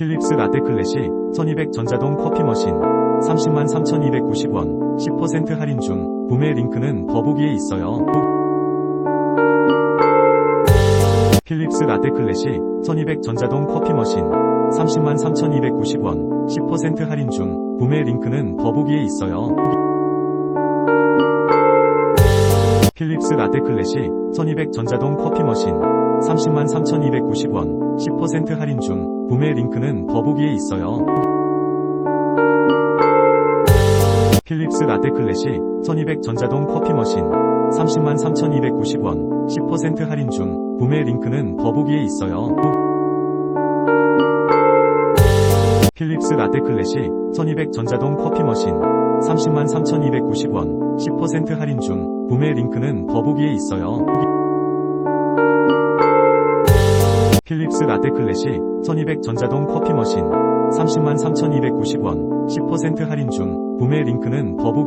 필립스 라떼 클래식 1200 전자동 커피 머신 30만 3290원 10% 할인 중 구매 링크는 더보기에 있어요. 필립스 라떼 클래식 1200 전자동 커피 머신 30만 3290원 10% 할인 중 구매 링크는 더보기에 있어요. 필립스 라떼 클래식 1200 전자동 커피 머신 30만 3290원 10% 할인 중 구매 링크는 더보기에 있어요. 필립스 라떼 클래식 1200 전자동 커피 머신 30만 3290원 10% 할인 중 구매 링크는 더보기에 있어요. 필립스 라떼 클래식 1200 전자동 커피 머신 30만 3290원 10% 할인 중 구매 링크는 더보기에 있어요. 필립스 라떼 클래식 1200 전자동 커피 머신 30만 3290원 10% 할인 중 구매 링크는 더보기